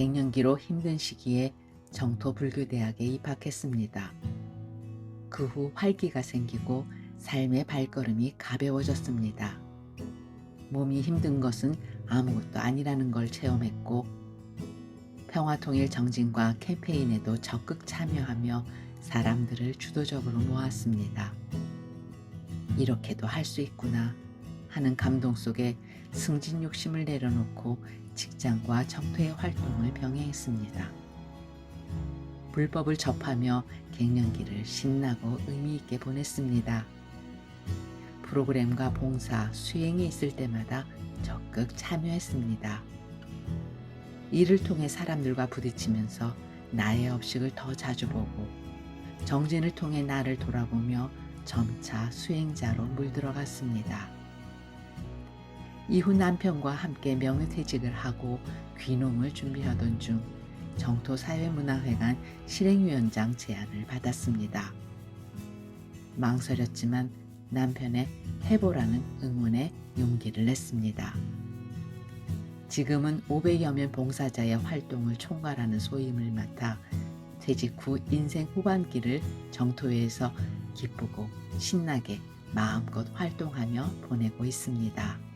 갱년기로 힘든 시기에 정토 불교대학에 입학했습니다. 그 후 활기가 생기고 삶의 발걸음이 가벼워졌습니다. 몸이 힘든 것은 아무것도 아니라는 걸 체험했고 평화통일 정진과 캠페인에도 적극 참여하며 사람들을 주도적으로 모았습니다. 이렇게도 할 수 있구나 하는 감동 속에 승진 욕심을 내려놓고 직장과 정토의 활동을 병행했습니다. 불법을 접하며 갱년기를 신나고 의미 있게 보냈습니다. 프로그램과 봉사, 수행이 있을 때마다 적극 참여했습니다. 이를 통해 사람들과 부딪히면서 나의 업식을 더 자주 보고 정진을 통해 나를 돌아보며 점차 수행자로 물들어갔습니다. 이후 남편과 함께 명예퇴직을 하고 귀농을 준비하던 중 정토사회문화회관 실행위원장 제안을 받았습니다. 망설였지만 남편의 해보라는 응원에 용기를 냈습니다. 지금은 500여 명 봉사자의 활동을 총괄하는 소임을 맡아 퇴직 후 인생 후반기를 정토회에서 기쁘고 신나게 마음껏 활동하며 보내고 있습니다.